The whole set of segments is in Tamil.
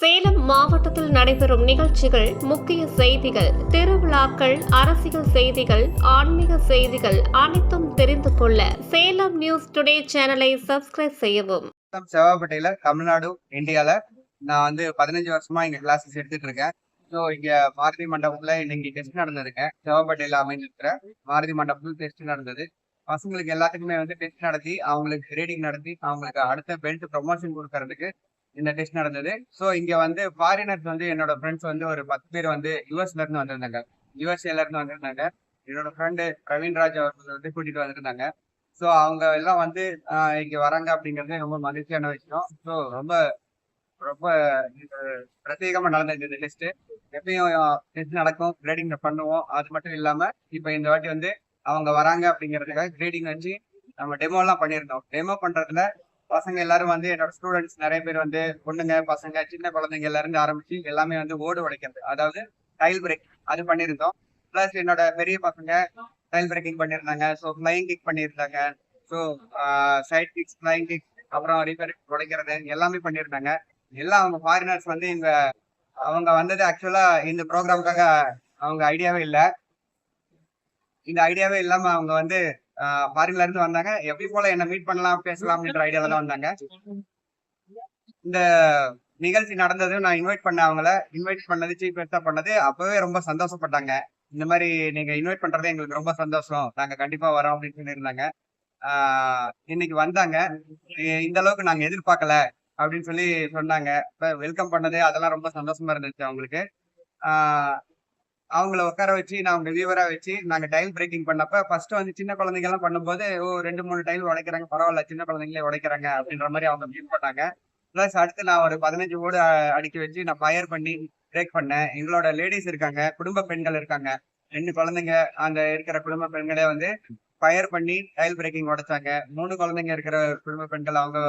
சேலம் மாவட்டத்தில் நடைபெறும் நிகழ்ச்சிகள் முக்கிய செய்திகள் திருவிழாக்கள் அரசியல் செய்திகள் ஆன்மீக செய்திகள் அனைத்தும் தெரிந்து கொள்ள சேலம் நியூஸ் டுடே சேனலை சப்ஸ்கிரைப் செய்யவும். சேலம் தமிழ்நாடு இந்தியால நான் வந்து பதினஞ்சு வருஷமா இங்க கிளாஸஸ் எடுத்துட்டு இருக்கேன். ஸோ இங்க மாருதி மண்டபத்துல இன்னைக்கு டெஸ்ட் நடந்ததுங்க செவ்வாப்பேட்டையில அமைஞ்சிருக்கிற மாருதி மண்டபத்தில் டெஸ்ட் நடந்தது. பசங்களுக்கு எல்லாத்துக்குமே வந்து டெஸ்ட் நடத்தி அவங்களுக்கு கிரேடிங் நடத்தி அவங்களுக்கு அடுத்த பெல்ட் ப்ரொமோஷன் கொடுக்கறதுக்கு இந்த டெஸ்ட் நடந்தது. ஸோ இங்க வந்து ஃபாரினர்ஸ் வந்து என்னோட ஃப்ரெண்ட்ஸ் வந்து ஒரு பத்து பேர் வந்து யூஎஸ்ல இருந்து வந்திருந்தாங்க. யூஎஸ்ஏல இருந்து வந்திருந்தாங்க. என்னோட ஃப்ரெண்டு பிரவீன்ராஜ் அவர்கள் வந்து கூட்டிட்டு வந்திருந்தாங்க. ஸோ அவங்க எல்லாம் வந்து இங்க வராங்க அப்படிங்கிறது ரொம்ப மகிழ்ச்சியான விஷயம். ஸோ ரொம்ப ரொம்ப இது பிரத்யேகமா நடந்தது இந்த டெஸ்ட் எப்பயும் டெஸ்ட் நடக்கும். கிரேடிங் பண்ணுவோம். அது மட்டும் இல்லாம இப்போ இந்த வாட்டி வந்து அவங்க வராங்க அப்படிங்கிறதுக்காக கிரேடிங் வச்சு நம்ம டெமோ எல்லாம் பண்ணியிருந்தோம். டெமோ பண்றதுல பசங்க எல்லாரும் வந்து என்னோட ஸ்டூடெண்ட்ஸ் நிறைய பேர் வந்து பொண்ணுங்க பசங்க சின்ன குழந்தைங்க எல்லாரும் ஆரம்பிச்சு எல்லாமே வந்து ஓடு உடைக்கிறது. அதாவது டைல் பிரேக் அது பண்ணியிருந்தோம். பிளஸ் என்னோட பெரிய பசங்க டைல் பிரேக்கிங் பண்ணியிருந்தாங்க. ஸோ ஃப்ளைங் கிக் பண்ணியிருந்தாங்க. So side kicks flying kick அப்புறம் ரிப்பேர் உடைக்கிறது எல்லாமே பண்ணியிருந்தாங்க. எல்லாம் அவங்க ஃபாரினர்ஸ் வந்து இங்க அவங்க வந்தது ஆக்சுவலா இந்த ப்ரோக்ராமுக்காக அவங்க ஐடியாவே இல்லை. இந்த ஐடியாவே இல்லாம அவங்க வந்து ஃபாரின்ல இருந்து வந்தாங்க. எப்படி போல என்ன மீட் பண்ணலாம் பேசலாம் அப்படின்ற ஐடியால தான் வந்தாங்க. இந்த நிகழ்ச்சி நடந்தது நான் இன்வைட் பண்ண அவங்கள. இன்வைட் பண்ணது சீஃப் கெஸ்டா பண்ணது. அப்பவே ரொம்ப சந்தோஷப்பட்டாங்க. இந்த மாதிரி நீங்க இன்வைட் பண்றது எங்களுக்கு ரொம்ப சந்தோஷம். நாங்க கண்டிப்பா வரோம் அப்படின்னு சொல்லியிருந்தாங்க. இன்னைக்கு வந்தாங்க. இந்த அளவுக்கு நாங்க எதிர்பார்க்கல அப்படின்னு சொல்லி சொன்னாங்க. வெல்கம் பண்ணது அதெல்லாம் ரொம்ப சந்தோஷமா இருந்துச்சு அவங்களுக்கு. அவங்கள உட்கார வச்சு நான் அவங்க வியூவரா வச்சு நாங்க டைல் பிரேக்கிங் பண்ணப்ப ஃபர்ஸ்ட் வந்து சின்ன குழந்தைங்க எல்லாம் பண்ணும்போது ஓ ரெண்டு மூணு டைல் உடைக்கிறாங்க பரவாயில்ல சின்ன குழந்தைங்களே உடைக்கிறாங்க அப்படின்ற மாதிரி அவங்க ஃபீல் பண்ணாங்க. பிளஸ் அடுத்து நான் ஒரு பதினஞ்சு ஓடு அடுக்கி வச்சு நான் ஃபயர் பண்ணி பிரேக் பண்ணேன். எங்களோட லேடிஸ் இருக்காங்க குடும்ப பெண்கள் இருக்காங்க. ரெண்டு குழந்தைங்க அந்த இருக்கிற குடும்ப பெண்களே வந்து ஃபயர் பண்ணி டைல் பிரேக்கிங் உடைச்சாங்க. மூணு குழந்தைங்க இருக்கிற குடும்ப பெண்கள் அவங்க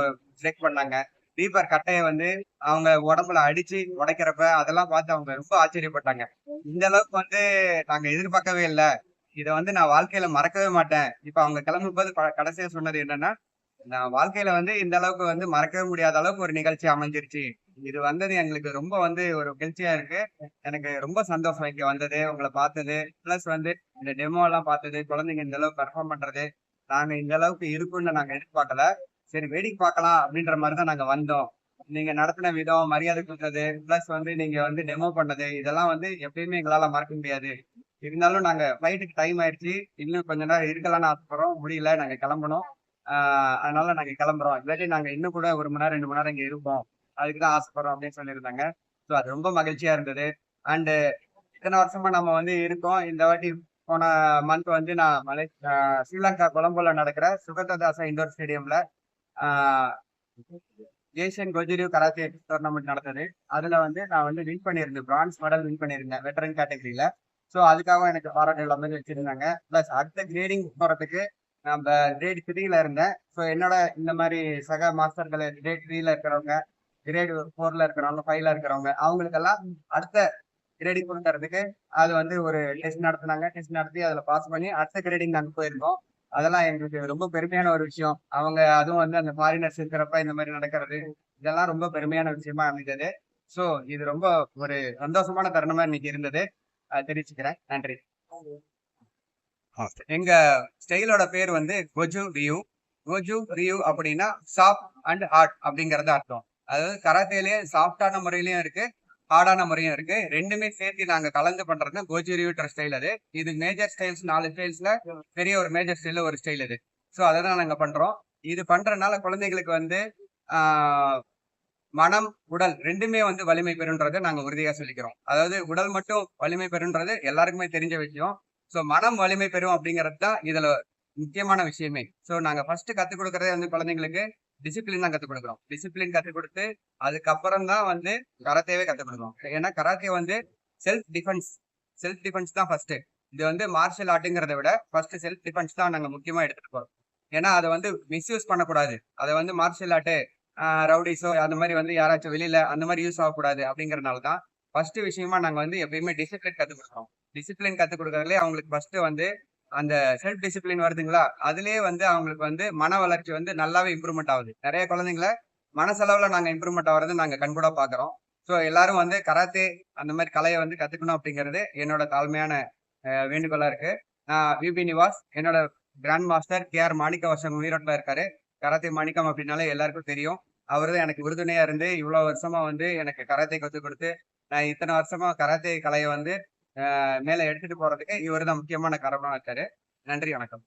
பிரேக் பண்ணாங்க. பீப்பர் கட்டையை வந்து அவங்க உடம்புல அடிச்சு உடைக்கிறப்ப அதெல்லாம் பார்த்து அவங்க ரொம்ப ஆச்சரியப்பட்டாங்க. இந்த அளவுக்கு வந்து நாங்க எதிர்பார்க்கவே இல்லை. இதை வந்து நான் வாழ்க்கையில மறக்கவே மாட்டேன். இப்ப அவங்க கிளம்பும் போது கடைசியா சொன்னது என்னன்னா நான் வாழ்க்கையில வந்து இந்த அளவுக்கு வந்து மறக்கவே முடியாத அளவுக்கு ஒரு நிகழ்ச்சி அமைஞ்சிருச்சு. இது வந்தது எங்களுக்கு ரொம்ப வந்து ஒரு மகிழ்ச்சியா இருக்கு. எனக்கு ரொம்ப சந்தோஷம் இங்க வந்தது உங்களை பார்த்தது. பிளஸ் வந்து இந்த டெமோ எல்லாம் பார்த்தது குழந்தைங்க இந்த அளவுக்கு பெர்ஃபார்ம் பண்றது நாங்க இந்த அளவுக்கு இருக்கும்னு நாங்க எதிர்பார்க்கல. சரி வேடிக்கை பார்க்கலாம் அப்படின்ற மாதிரி தான் நாங்க வந்தோம். நீங்க நடத்தின விதம் மரியாதை கொடுத்தது பிளஸ் வந்து நீங்க வந்து டெமோ பண்ணது இதெல்லாம் வந்து எப்பயுமே எங்களால மறக்க முடியாது. இருந்தாலும் நாங்க ஃபிளைட்டுக்கு டைம் ஆயிடுச்சு. இன்னும் கொஞ்ச நேரம் இருக்கலாம்னு ஆசைப்படுறோம். முடியல நாங்க கிளம்பணும். ஆஹ் அதனால நாங்க கிளம்புறோம். இல்லாட்டி நாங்க இன்னும் கூட ஒரு மணி நேரம் ரெண்டு மணி நேரம் இங்க இருப்போம். அதுக்கு தான் ஆசைப்படுறோம் அப்படின்னு சொல்லியிருந்தாங்க. ஸோ அது ரொம்ப மகிழ்ச்சியா இருந்தது. அண்டு இத்தனை வருஷமா நம்ம வந்து இருக்கோம். இந்த வாட்டி போன மந்த் வந்து நான் மலை ஸ்ரீலங்கா கொலம்போல நடக்கிற சுகததாசா இண்டோர் ஸ்டேடியம்ல ஏசியன் கொஜிரியோ கராத்தே டோர்னமெண்ட் நடந்தது. அதுல வந்து நான் வந்து வின் பண்ணியிருந்தேன். பிரான்ஸ் மெடல் வின் பண்ணியிருந்தேன். வெட்டரன் கேட்டகரியில ஸோ அதுக்காக எனக்கு பாராட்டு எல்லாமே வச்சிருந்தாங்க. பிளஸ் அடுத்த கிரேடிங் போறதுக்கு நம்ம கிரேட் த்ரீல இருந்தேன். ஸோ என்னோட இந்த மாதிரி சக மாஸ்டர்கள் கிரேட் த்ரீல இருக்கிறவங்க கிரேட் ஃபோர்ல இருக்கிறவங்க ஃபைவ்ல இருக்கிறவங்க அவங்களுக்கெல்லாம் அடுத்த கிரேடிங் கொண்டு வரதுக்கு அது வந்து ஒரு டெஸ்ட் நடத்துனாங்க. டெஸ்ட் நடத்தி அதில் பாஸ் பண்ணி அடுத்த கிரேடிங் நாங்கள் போயிருந்தோம். அதெல்லாம் எங்களுக்கு ரொம்ப பெருமையான ஒரு விஷயம். அவங்க அதுவும் வந்து அந்த ஃபாரினர்ஸ் இருக்கிறப்ப இந்த மாதிரி நடக்கிறது இதெல்லாம் ரொம்ப பெருமையான விஷயமா அமைந்தது ஸோ இது ரொம்ப ஒரு சந்தோஷமான தருணமா இன்னைக்கு இருந்தது. தெரிவிச்சுக்கிறேன். நன்றி. எங்க ஸ்டைலோட பேர் வந்து கொஜு ரியூ. கொஜு ரியூ அப்படின்னா சாஃப்ட் அண்ட் ஹார்ட் அப்படிங்கறத அர்த்தம். அதாவது கராத்தேலயே சாஃப்டான முறையிலயும் இருக்கு ஹார்டான முறையும் இருக்கு. ரெண்டுமே சேர்த்து நாங்க கலந்து பண்றது கோஜு ரியூன்ற ஸ்டைல் அது. இது மேஜர் ஸ்டைல்ஸ் நாலு ஸ்டைல்ஸ்ல பெரிய ஒரு மேஜர் ஸ்டைல ஒரு ஸ்டைல் இது ஸோ அதை தான் நாங்க பண்றோம். இது பண்றதுனால குழந்தைங்களுக்கு வந்து ஆஹ், மனம் உடல் ரெண்டுமே வந்து வலிமை பெறுன்றதை நாங்க உறுதியா சொல்லிக்கிறோம். அதாவது உடல் மட்டும் வலிமை பெறுன்றது எல்லாருக்குமே தெரிஞ்ச விஷயம். ஸோ மனம் வலிமை பெறும் அப்படிங்கிறது தான் இதுல முக்கியமான விஷயமே. ஸோ நாங்க ஃபர்ஸ்ட் கத்துக் கொடுக்கறதே வந்து குழந்தைங்களுக்கு டிசிப்ளின் தான் கத்துக் கொடுக்குறோம். டிசிப்ளின் கத்துக் கொடுத்து அதுக்கப்புறம் தான் வந்து கராத்தேவே கத்துக் கொடுக்குறோம். ஏன்னா கராத்தே வந்து செல்ஃப் டிஃபென்ஸ் செல்ஃப் டிஃபென்ஸ் தான் ஃபர்ஸ்ட் இது வந்து மார்ஷல் ஆர்ட்டுங்கிறத விட ஃபர்ஸ்ட் செல்ஃப் டிஃபென்ஸ் தான் நாங்க முக்கியமா எடுத்துட்டு போறோம். ஏன்னா அதை வந்து மிஸ்யூஸ் பண்ணக்கூடாது. அதை வந்து மார்ஷல் ஆர்ட்டு ரவுடிஸோ அந்த மாதிரி வந்து யாராச்சும் வெளியில அந்த மாதிரி யூஸ் ஆகக்கூடாது அப்படிங்கறதுனால தான் ஃபர்ஸ்ட் விஷயமா நாங்க வந்து எப்பயுமே டிசிப்ளின் கத்துக் கொடுக்குறோம். டிசிப்ளின் கத்துக் கொடுக்கறதுலே அவங்களுக்கு ஃபர்ஸ்ட் வந்து அந்த செல்ஃப் டிசிப்ளின் வருதுங்களா? அதுலயே வந்து அவங்களுக்கு வந்து மன வளர்ச்சி வந்து நல்லாவே இம்ப்ரூவ்மெண்ட் ஆகுது. நிறைய குழந்தைங்கள மனசளவுல நாங்க இம்ப்ரூவ்மெண்ட் ஆகிறது நாங்க கண்கூட பாக்குறோம். ஸோ எல்லாரும் வந்து கராத்தே அந்த மாதிரி கலையை வந்து கத்துக்கணும் அப்படிங்கிறது என்னோட தாழ்மையான வேண்டுகோளா இருக்கு. நான் விபி நிவாஸ் என்னோட grand master K R Manikkavasan உயிரோட்டில் இருக்காரு. கராத்தே மாணிக்கம் அப்படின்னாலே எல்லாருக்கும் தெரியும். அவர் தான் எனக்கு உறுதுணையா இருந்து இவ்வளவு வருஷமா வந்து எனக்கு கராத்தே கற்றுக் கொடுத்து நான் இத்தனை வருஷமா கராத்தே கலையை வந்து மேல எடுத்துட்டு போறதுக்கு இவர் தான் முக்கியமான காரணமா இருக்காரு. நன்றி வணக்கம்.